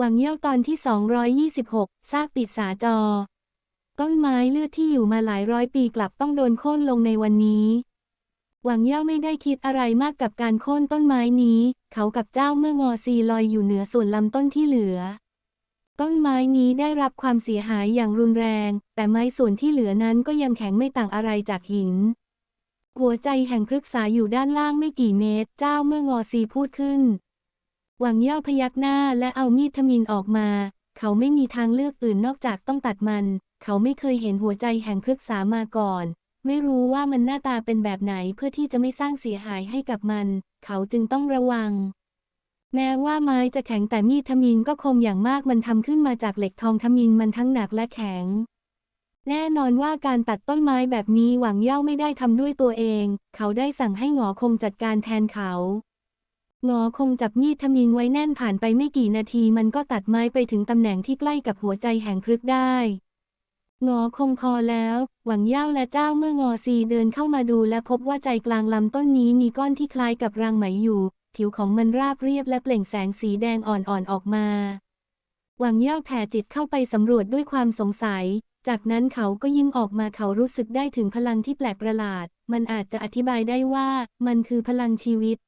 หวังเยี่ยวตอนที่ 226 ซากปิดสาจอ ต้นไม้เลือดที่อยู่มาหลายร้อยปีกลับต้องโดนโค่นลงในวันนี้ หวังเย่าไม่ได้คิดอะไรมากกับการโค่นต้นไม้นี้ เขากับเจ้าเมื่องอซีลอยอยู่เหนือส่วนลำต้นที่เหลือ ต้นไม้นี้ได้รับความเสียหายอย่างรุนแรง แต่ไม้ส่วนที่เหลือนั้นก็ยังแข็งไม่ต่างอะไรจากหิน หัวใจแห่งพฤกษาอยู่ด้านล่างไม่กี่เมตร เจ้าเมื่องอซีพูดขึ้น หวังเย่าพยักหน้าและเอามีดทมินออกมา เขาไม่มีทางเลือกอื่นนอกจากต้องตัดมัน เขาไม่เคยเห็นหัวใจแห่งพฤกษามาก่อน ไม่รู้ว่ามันหน้าตาเป็นแบบไหนเพื่อที่จะไม่สร้างเสียหายให้กับมัน เขาจึงต้องระวัง แม้ว่าไม้จะแข็งแต่มีดทมินก็คมอย่างมากมันทำขึ้นมาจากเหล็กทองทมินมันทั้งหนักและแข็ง แน่นอนว่าการตัดต้นไม้แบบนี้หวังเย่าไม่ได้ทำด้วยตัวเอง เขาได้สั่งให้หงอคงจัดการแทนเขา งอคงจับมีดทมินไว้แน่นผ่านไปไม่กี่นาทีมันก็ตัดไม้ไปถึงตำแหน่งที่ใกล้กับหัวใจแห่งพฤกได้ งอคงพอแล้ว หวังเย่าและเจ้าเมื่องอซีเดินเข้ามาดูและพบว่าใจกลางลำต้นนี้มีก้อนที่คล้ายกับรังไหมอยู่ ผิวของมันราบเรียบและเปล่งแสงสีแดงอ่อนๆออกมา หวังเย่าแผ่จิตเข้าไปสำรวจด้วยความสงสัย จากนั้นเขาก็ยิ้มออกมาเขารู้สึกได้ถึงพลังที่แปลกประหลาด มันอาจจะอธิบายได้ว่ามันคือพลังชีวิต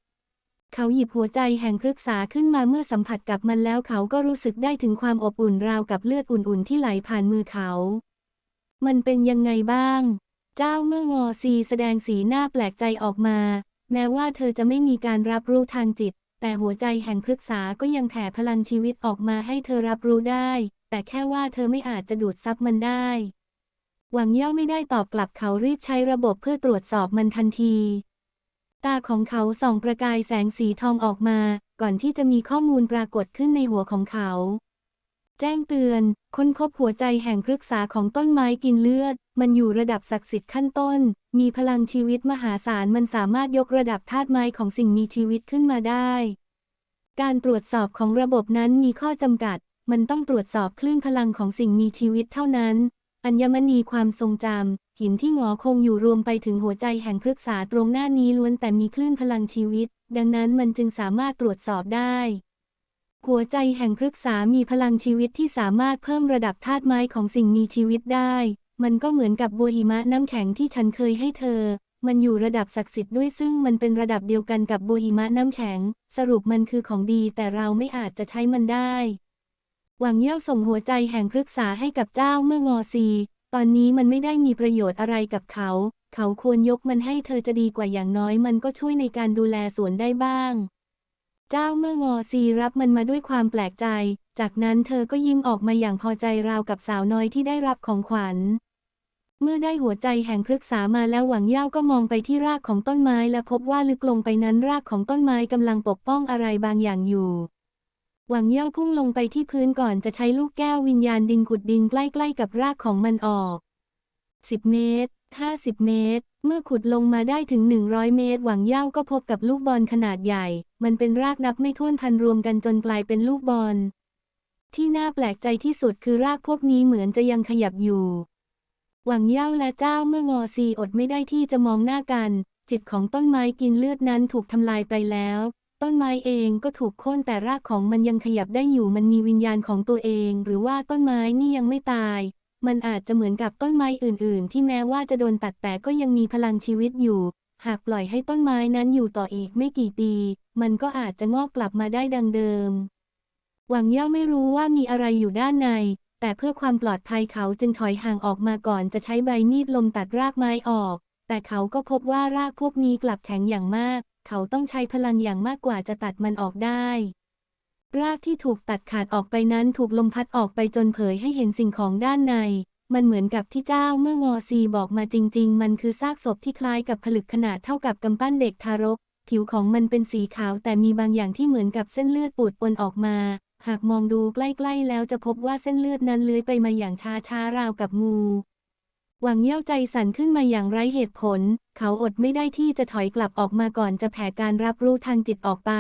เขาหยิบหัวใจแห่งพฤกษาขึ้นมาเมื่อสัมผัสกับมันแล้วเขาก็รู้สึกได้ถึงความอบอุ่นราวกับเลือดอุ่นๆที่ไหลผ่านมือเขา มันเป็นยังไงบ้าง เจ้าเมื่องอซีแสดงสีหน้าแปลกใจออกมา แม้ว่าเธอจะไม่มีการรับรู้ทางจิต แต่หัวใจแห่งพฤกษาก็ยังแผ่พลังชีวิตออกมาให้เธอรับรู้ได้ แต่แค่ว่าเธอไม่อาจจะดูดซับมันได้ หวังเย่าไม่ได้ตอบกลับเขารีบใช้ระบบเพื่อตรวจสอบมันทันที ตาของเขาส่องประกายแสงสีทองออกมา ก่อนที่จะมีข้อมูลปรากฏขึ้นในหัวของเขา แจ้งเตือน ค้นพบหัวใจแห่งพฤกษาของต้นไม้กินเลือด มันอยู่ระดับศักดิ์สิทธิ์ขั้นต้น มีพลังชีวิตมหาศาลมันสามารถยกระดับธาตุไม้ของสิ่งมีชีวิตขึ้นมาได้ การตรวจสอบของระบบนั้นมีข้อจำกัด มันต้องตรวจสอบคลื่นพลังของสิ่งมีชีวิตเท่านั้น อัญมณีความทรงจำ หินที่งอคงอยู่รวมไปถึงหัวใจแห่งพฤกษาตรงหน้านี้ล้วนแต่มีคลื่นพลังชีวิต ดังนั้นมันจึงสามารถตรวจสอบได้ หัวใจแห่งพฤกษามีพลังชีวิตที่สามารถเพิ่มระดับธาตุไม้ของสิ่งมีชีวิตได้ มันก็เหมือนกับบัวหิมะน้ำแข็งที่ฉันเคยให้เธอ มันอยู่ระดับศักดิ์สิทธิ์ด้วยซึ่งมันเป็นระดับเดียวกันกับบัวหิมะน้ำแข็ง สรุปมันคือของดีแต่เราไม่อาจจะใช้มันได้หวังเย่าส่งหัวใจแห่งพฤกษาให้กับเจ้าเมื่องอซี ตอนนี้มันไม่ได้มีประโยชน์อะไรกับเขา เขาควรยกมันให้เธอจะดีกว่าอย่างน้อยมันก็ช่วยในการดูแลสวนได้บ้าง เจ้าเมื่องอซีรับมันมาด้วยความแปลกใจ จากนั้นเธอก็ยิ้มออกมาอย่างพอใจราวกับสาวน้อยที่ได้รับของขวัญ เมื่อได้หัวใจแห่งพฤกษามาแล้วหวังเย่าก็มองไปที่รากของต้นไม้และพบว่าลึกลงไปนั้นรากของต้นไม้กำลังปกป้องอะไรบางอย่างอยู่ หวังเย่าพุ่งลงไปที่พื้นก่อนจะใช้ลูกแก้ววิญญาณดินขุดดินใกล้ๆกับรากของมันออก 10 เมตร 50 เมตร เมื่อขุดลงมาได้ถึง 100 เมตร หวังเย่าก็พบกับลูกบอลขนาดใหญ่ มันเป็นรากนับไม่ถ้วนพันรวมกันจนกลายเป็นลูกบอล ที่น่าแปลกใจที่สุดคือรากพวกนี้เหมือนจะยังขยับอยู่ หวังเย่าและเจ้าเมื่องอซีอดไม่ได้ที่จะมองหน้ากัน จิตของต้นไม้กินเลือดนั้นถูกทำลายไปแล้ว ต้นไม้เองก็ถูกโค่นแต่รากของมันยังขยับได้อยู่มันมีวิญญาณของตัวเอง หรือว่าต้นไม้นี่ยังไม่ตาย มันอาจจะเหมือนกับต้นไม้อื่น ๆ ที่แม้ว่าจะโดนตัดแต่ก็ยังมีพลังชีวิตอยู่ หากปล่อยให้ต้นไม้นั้นอยู่ต่ออีกไม่กี่ปี มันก็อาจจะงอกกลับมาได้ดังเดิม หวังย่าไม่รู้ว่ามีอะไรอยู่ด้านใน แต่เพื่อความปลอดภัยเขาจึงถอยห่างออกมาก่อนจะใช้ใบมีดลมตัดรากไม้ออก แต่เขาก็พบว่ารากพวกนี้กลับแข็งอย่างมาก เขาต้องใช้พลังอย่างมากกว่าจะตัดมันออกได้ รากที่ถูกตัดขาดออกไปนั้นถูกลมพัดออกไปจนเผยให้เห็นสิ่งของด้านใน มันเหมือนกับที่เจ้าเมื่องอซีบอกมาจริง ๆ มันคือซากศพที่คล้ายกับผลึกขนาดเท่ากับกำปั้นเด็กทารก ผิวของมันเป็นสีขาวแต่มีบางอย่างที่เหมือนกับเส้นเลือดปูดปนออกมา หากมองดูใกล้ๆแล้วจะพบว่าเส้นเลือดนั้นเลื้อยไปมาอย่างช้าๆราวกับงู หวังเย่าใจสั่นขึ้นมาอย่างไร้เหตุผล เขาอดไม่ได้ที่จะถอยกลับออกมาก่อนจะแผ่การรับรู้ทางจิตออกไป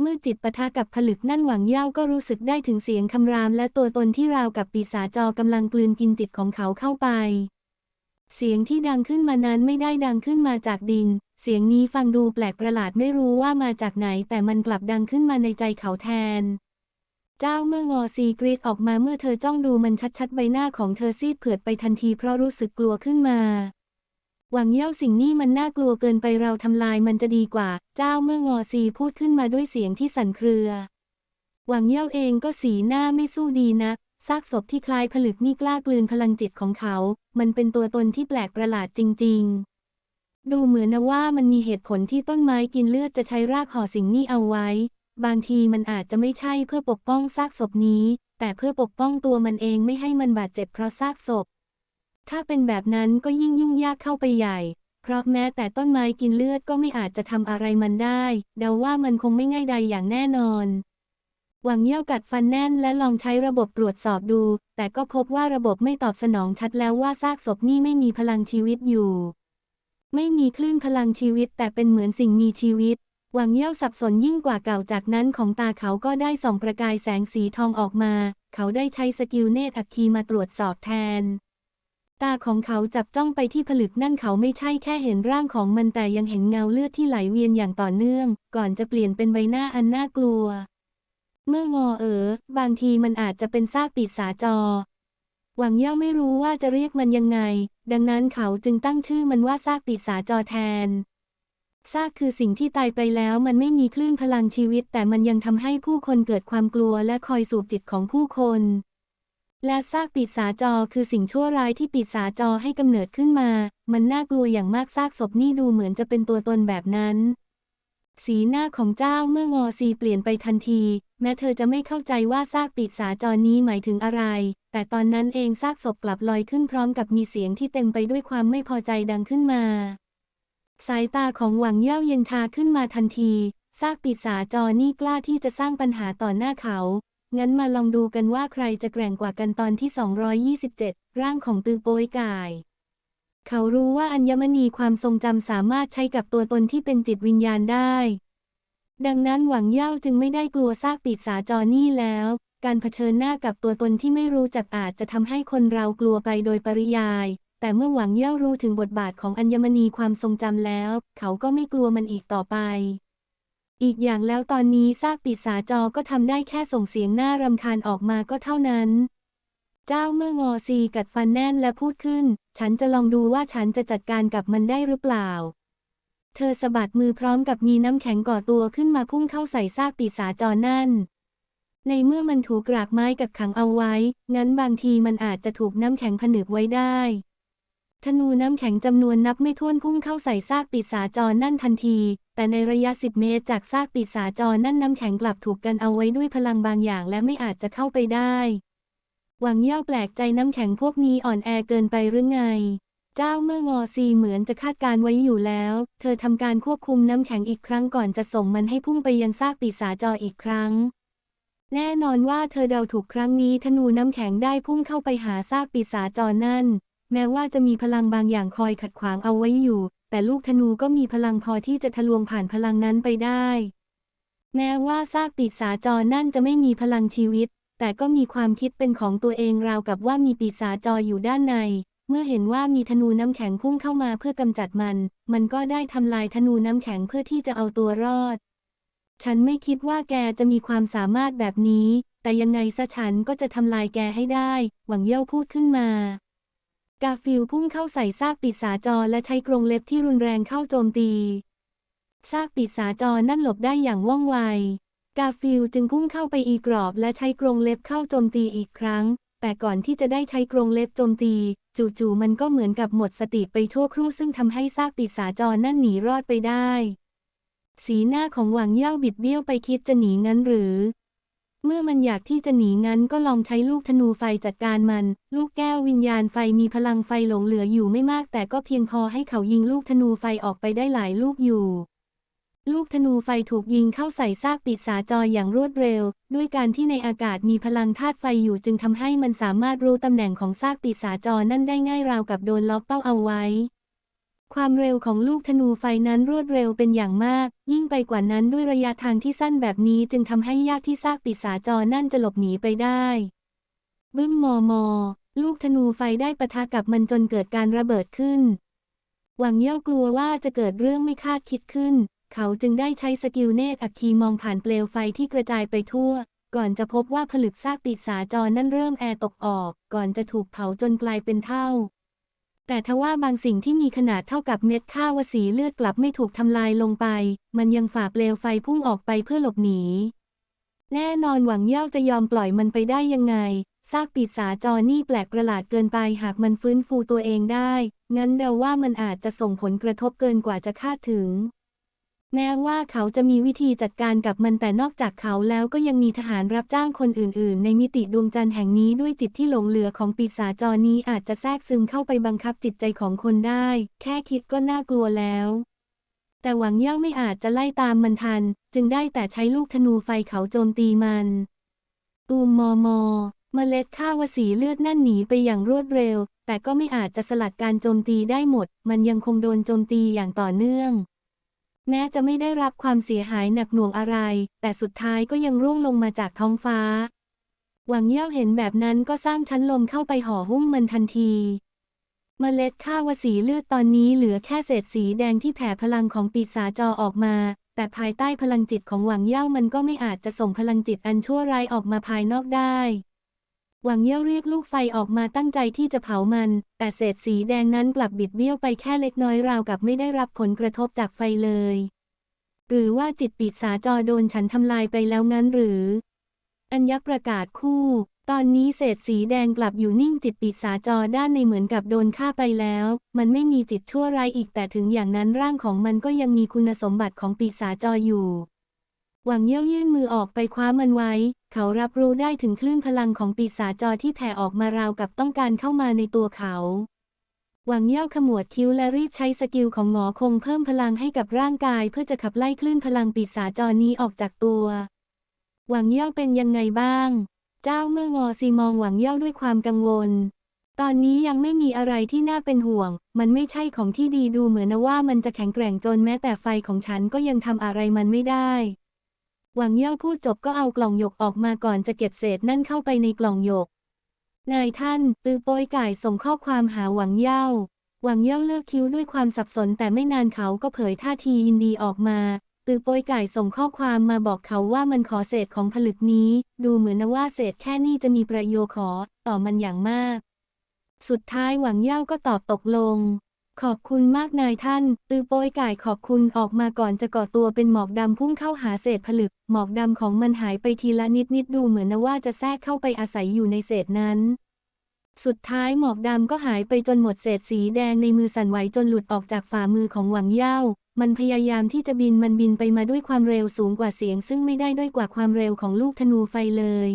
เมื่อจิตปะทะกับผลึกนั่นหวังเย่าก็รู้สึกได้ถึงเสียงคำรามและตัวตนที่ราวกับปีศาจจอกำลังกลืนกินจิตของเขาเข้าไป เสียงที่ดังขึ้นมานั้นไม่ได้ดังขึ้นมาจากดิน เสียงนี้ฟังดูแปลกประหลาดไม่รู้ว่ามาจากไหนแต่มันกลับดังขึ้นมาในใจเขาแทน เจ้าเมื่องอซีกรีดออกมาเมื่อเธอจ้องดูมันชัดๆ ใบหน้าของเธอซีดเผือดไปทันทีเพราะรู้สึกกลัวขึ้นมาหวังเย่าสิ่งนี้มันน่ากลัวเกินไปเราทำลายมันจะดีกว่า เจ้าเมื่องอซีพูดขึ้นมาด้วยเสียงที่สั่นเครือ หวังเย่าเองก็สีหน้าไม่สู้ดีนักซากศพที่คล้ายผลึกนี่กล้ากลืนพลังจิตของเขา มันเป็นตัวตนที่แปลกประหลาดจริง ๆ ดูเหมือนนะว่ามันมีเหตุผลที่ต้นไม้กินเลือดจะใช้รากห่อสิ่งนี้เอาไว้ บางทีมันอาจจะไม่ใช่เพื่อปกป้องซากศพนี้ แต่เพื่อปกป้องตัวมันเองไม่ให้มันบาดเจ็บเพราะซากศพ ถ้าเป็นแบบนั้นก็ยิ่งยุ่งยากเข้าไปใหญ่ เพราะแม้แต่ต้นไม้กินเลือดก็ไม่อาจจะทำอะไรมันได้ เดาว่ามันคงไม่ง่ายใดอย่างแน่นอนหวังเยี่ยวกัดฟันแน่นและลองใช้ระบบตรวจสอบดู แต่ก็พบว่าระบบไม่ตอบสนองชัดแล้วว่าซากศพนี่ไม่มีพลังชีวิตอยู่ ไม่มีคลื่นพลังชีวิตแต่เป็นเหมือนสิ่งมีชีวิต หวังเยี่ยวสับสนยิ่งกว่าเก่าจากนั้นของตาเขาก็ได้ส่องประกายแสงสีทองออกมา เขาได้ใช้สกิลเนตรอัคคีมาตรวจสอบแทน ตาของเขาจับจ้องไปที่ผลึกนั่นเขาไม่ใช่แค่เห็นร่างของมันแต่ยังเห็นเงาเลือดที่ไหลเวียนอย่างต่อเนื่อง ก่อนจะเปลี่ยนเป็นใบหน้าอันน่ากลัว เมื่องอเอ๋อบางทีมันอาจจะเป็นซากปีศาจอหวังเย่าไม่รู้ว่าจะเรียกมันยังไง ดังนั้นเขาจึงตั้งชื่อมันว่าซากปีศาจอแทน ซากคือสิ่งที่ตายไปแล้วมันไม่มีคลื่นพลังชีวิต แต่มันยังทำให้ผู้คนเกิดความกลัวและคอยสูบจิตของผู้คน และซากปีศาจจอคือสิ่งชั่วร้ายที่ปีศาจจอให้กำเนิดขึ้นมา มันน่ากลัวอย่างมากซากศพนี่ดูเหมือนจะเป็นตัวตนแบบนั้นสีหน้าของเจ้าเมื่องอซีเปลี่ยนไปทันที แม้เธอจะไม่เข้าใจว่าซากปีศาจจอนี้หมายถึงอะไร แต่ตอนนั้นเองซากศพกลับลอยขึ้นพร้อมกับมีเสียงที่เต็มไปด้วยความไม่พอใจดังขึ้นมา สายตาของหวังเย่าเย็นชาขึ้นมาทันที ซากปีศาจจอนี่กล้าที่จะสร้างปัญหาต่อหน้าเขา งั้นมาลองดูกันว่าใครจะแกร่งกว่ากันตอนที่ 227 ร่างของตือโปยกาย เขารู้ว่าอัญมณีความทรงจำสามารถใช้กับตัวตนที่เป็นจิตวิญญาณได้ ดังนั้นหวังเย่าจึงไม่ได้กลัวซากปีศาจจอนี่แล้ว การเผชิญหน้ากับตัวตนที่ไม่รู้จักอาจจะทำให้คนเรากลัวไปโดยปริยาย แต่เมื่อหวังเย่ารู้ถึงบทบาทของอัญมณีความทรงจำแล้ว เขาก็ไม่กลัวมันอีกต่อไป อีกอย่างแล้วตอนนี้ซากปีศาจจอก็ทำได้แค่ส่งเสียงน่ารำคาญออกมาก็เท่านั้น เจ้าเมื่องอซีกัดฟันแน่นและพูดขึ้น ฉันจะลองดูว่าฉันจะจัดการกับมันได้หรือเปล่า เธอสะบัดมือพร้อมกับมีน้ำแข็งก่อตัวขึ้นมาพุ่งเข้าใส่ซากปีศาจจอนั่นในเมื่อมันถูกกรากไม้กับขังเอาไว้ งั้นบางทีมันอาจจะถูกน้ำแข็งผนึกไว้ได้ ธนูน้ำแข็งจำนวนนับไม่ถ้วนพุ่งเข้าใส่ซากปีศาจจอนั่นทันที แต่ในระยะ 10 เมตรจากซากปีศาจจอนั่นน้ำแข็งกลับถูกกันเอาไว้ด้วยพลังบางอย่างและไม่อาจจะเข้าไปได้ หวังเย่าแปลกใจน้ำแข็งพวกนี้อ่อนแอเกินไปหรือไง เจ้าเมื่องอซีเหมือนจะคาดการไว้อยู่แล้ว เธอทำการควบคุมน้ำแข็งอีกครั้งก่อนจะส่งมันให้พุ่งไปยังซากปีศาจจออีกครั้งแน่นอนว่าเธอเดาถูกครั้งนี้ธนูน้ำแข็งได้พุ่งเข้าไปหาซากปีศาจจอนั่น แม้ว่าจะมีพลังบางอย่างคอยขัดขวางเอาไว้อยู่ แต่ลูกธนูก็มีพลังพอที่จะทะลวงผ่านพลังนั้นไปได้ แม้ว่าซากปีศาจจอนั่นจะไม่มีพลังชีวิต แต่ก็มีความคิดเป็นของตัวเองราวกับว่ามีปีศาจจออยู่ด้านใน เมื่อเห็นว่ามีธนูน้ำแข็งพุ่งเข้ามาเพื่อกำจัดมัน มันก็ได้ทำลายธนูน้ำแข็งเพื่อที่จะเอาตัวรอด ฉันไม่คิดว่าแกจะมีความสามารถแบบนี้ แต่ยังไงซะฉันก็จะทำลายแกให้ได้ หวังเย่าพูดขึ้นมา กาฟิลพุ่งเข้าใส่ซากปีศาจจอและใช้กรงเล็บที่รุนแรงเข้าโจมตี ซากปีศาจจอนั่นหลบได้อย่างว่องไว กาฟิลจึงพุ่งเข้าไปอีกรอบและใช้กรงเล็บเข้าโจมตีอีกครั้ง แต่ก่อนที่จะได้ใช้กรงเล็บโจมตี จู่ๆมันก็เหมือนกับหมดสติไปชั่วครู่ซึ่งทำให้ซากปีศาจจอนั่นหนีรอดไปได้ สีหน้าของหวังเย่าบิดเบี้ยวไปคิดจะหนีงั้นหรือ เมื่อมันอยากที่จะหนีงั้นก็ลองใช้ลูกธนูไฟจัดการมัน ลูกแก้ววิญญาณไฟมีพลังไฟหลงเหลืออยู่ไม่มาก แต่ก็เพียงพอให้เขายิงลูกธนูไฟออกไปได้หลายลูกอยู่ ลูกธนูไฟถูกยิงเข้าใส่ซากปีศาจจออย่างรวดเร็ว ด้วยการที่ในอากาศมีพลังธาตุไฟอยู่จึงทำให้มันสามารถรู้ตำแหน่งของซากปีศาจจอนั่นได้ง่ายราวกับโดนล็อกเป้าเอาไว้ ความเร็วของลูกธนูไฟนั้นรวดเร็วเป็นอย่างมาก ยิ่งไปกว่านั้นด้วยระยะทางที่สั้นแบบนี้จึงทำให้ยากที่ซากปีศาจจอนั่นจะหลบหนีไปได้บึ้มมอมอ ลูกธนูไฟได้ปะทะกับมันจนเกิดการระเบิดขึ้น หวังเย่ากลัวว่าจะเกิดเรื่องไม่คาดคิดขึ้น เขาจึงได้ใช้สกิลเนตรอัคคีมองผ่านเปลวไฟที่กระจายไปทั่ว ก่อนจะพบว่าผลึกซากปีศาจรนั่นเริ่มแอร์ตกออก ก่อนจะถูกเผาจนกลายเป็นเท่า แต่ทว่าบางสิ่งที่มีขนาดเท่ากับเม็ดข้าวสีเลือดกลับไม่ถูกทำลายลงไป มันยังฝ่าเปลวไฟพุ่งออกไปเพื่อหลบหนี แน่นอนหวังเย่าจะยอมปล่อยมันไปได้ยังไง ซากปีศาจจอนี่แปลกประหลาดเกินไปหากมันฟื้นฟูตัวเองได้ งั้นเดาว่ามันอาจจะส่งผลกระทบเกินกว่าจะคาดถึง แม้ว่าเขาจะมีวิธีจัดการกับมันแต่นอกจากเขาแล้วก็ยังมีทหารรับจ้างคนอื่น ๆ ในมิติดวงจันทร์แห่งนี้ด้วยจิตที่หลงเหลือของปีศาจรนี้อาจจะแทรกซึมเข้าไปบังคับจิตใจของคนได้ แค่คิดก็น่ากลัวแล้ว แต่หวังเย่าไม่อาจจะไล่ตามมันทัน จึงได้แต่ใช้ลูกธนูไฟเขาโจมตีมันตูมมอมอเมล็ดข้าวสีเลือดนั่นหนีไปอย่างรวดเร็ว แต่ก็ไม่อาจจะสลัดการโจมตีได้หมด มันยังคงโดนโจมตีอย่างต่อเนื่อง แม้จะไม่ได้รับความเสียหายหนักหน่วงอะไร แต่สุดท้ายก็ยังร่วงลงมาจากท้องฟ้า หวังเย่าเห็นแบบนั้นก็สร้างชั้นลมเข้าไปห่อหุ้มมันทันทีเมล็ดข้าวสีเลือดตอนนี้เหลือแค่เศษสีแดงที่แผ่พลังของปีศาจอออกมา แต่ภายใต้พลังจิตของหวังเย่ามันก็ไม่อาจจะส่งพลังจิตอันชั่วร้ายออกมาภายนอกได้ หวังเย่าเรียกลูกไฟออกมาตั้งใจที่จะเผามัน แต่เศษสีแดงนั้นกลับบิดเบี้ยวไปแค่เล็กน้อยราวกับไม่ได้รับผลกระทบจากไฟเลย หรือว่าจิตปีศาจอโดนฉันทำลายไปแล้วงั้นหรือ อัญญประกาศคู่ ตอนนี้เศษสีแดงกลับอยู่นิ่งจิตปีศาจอด้านในเหมือนกับโดนฆ่าไปแล้ว มันไม่มีจิตชั่วร้ายอีกแต่ถึงอย่างนั้นร่างของมันก็ยังมีคุณสมบัติของปีศาจออยู่ หวังเย่ายื่นมือออกไปคว้ามันไว้ เขารับรู้ได้ถึงคลื่นพลังของปีศาจอที่แผ่ออกมาราวกับต้องการเข้ามาในตัวเขา หวังเย่าขมวดคิ้วและรีบใช้สกิลของหงอคงเพิ่มพลังให้กับร่างกาย เพื่อจะขับไล่คลื่นพลังปีศาจรนี้ออกจากตัว หวังเย่าเป็นยังไงบ้าง เจ้าเมื่องอซีมองหวังเย่าด้วยความกังวล ตอนนี้ยังไม่มีอะไรที่น่าเป็นห่วง มันไม่ใช่ของที่ดีดูเหมือนนะว่ามันจะแข็งแกร่งจนแม้แต่ไฟของฉันก็ยังทำอะไรมันไม่ได้ หวังเย่าพูดจบก็เอากล่องหยกออกมาก่อนจะเก็บเศษนั่นเข้าไปในกล่องหยก นายท่าน ตือโป้ยไก่ส่งข้อความหาหวังเย่าหวังเย่าเลือกคิ้วด้วยความสับสนแต่ไม่นานเขาก็เผยท่าทียินดีออกมา ตือโป้ยไก่ส่งข้อความมาบอกเขาว่ามันขอเศษของผลึกนี้ ดูเหมือนนว่าเศษแค่นี้จะมีประโยชน์ขอ ต่อมันอย่างมาก สุดท้ายหวังเย่าก็ตอบตกลง ขอบคุณมากนายท่าน ตือโป้ยไก่ขอบคุณออกมาก่อนจะก่อตัวเป็นหมอกดำพุ่งเข้าหาเศษผลึก หมอกดำของมันหายไปทีละนิดนิดดูเหมือนนะว่าจะแทรกเข้าไปอาศัยอยู่ในเศษนั้น สุดท้ายหมอกดำก็หายไปจนหมดเศษสีแดงในมือสั่นไหวจนหลุดออกจากฝ่ามือของหวังเย่ามันพยายามที่จะบินมันบินไปมาด้วยความเร็วสูงกว่าเสียง ซึ่งไม่ได้ด้อยกว่าความเร็วของลูกธนูไฟเลย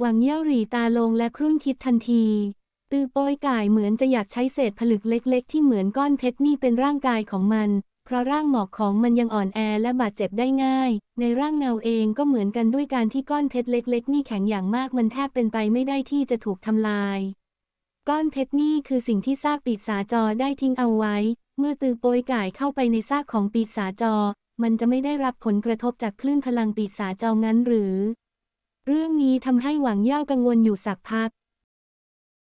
หวังเย่าหรีตาลงและครุ่นคิดทันที ตือโป้ยกายเหมือนจะอยากใช้เศษผลึกเล็ก ๆ ที่เหมือนก้อนเพชรนี่เป็นร่างกายของมัน เพราะร่างหมอกของมันยังอ่อนแอและบาดเจ็บได้ง่าย ในร่างเงาเองก็เหมือนกันด้วยการที่ก้อนเพชรเล็ก ๆ นี่แข็งอย่างมากมันแทบเป็นไปไม่ได้ที่จะถูกทำลาย ก้อนเพชรนี่คือสิ่งที่ซากปีศาจอได้ทิ้งเอาไว้ เมื่อตือโป้ยกายเข้าไปในซากของปีศาจอ มันจะไม่ได้รับผลกระทบจากคลื่นพลังปีศาจองั้นหรือ เรื่องนี้ทำให้หวังเย่ากังวลอยู่สักพัก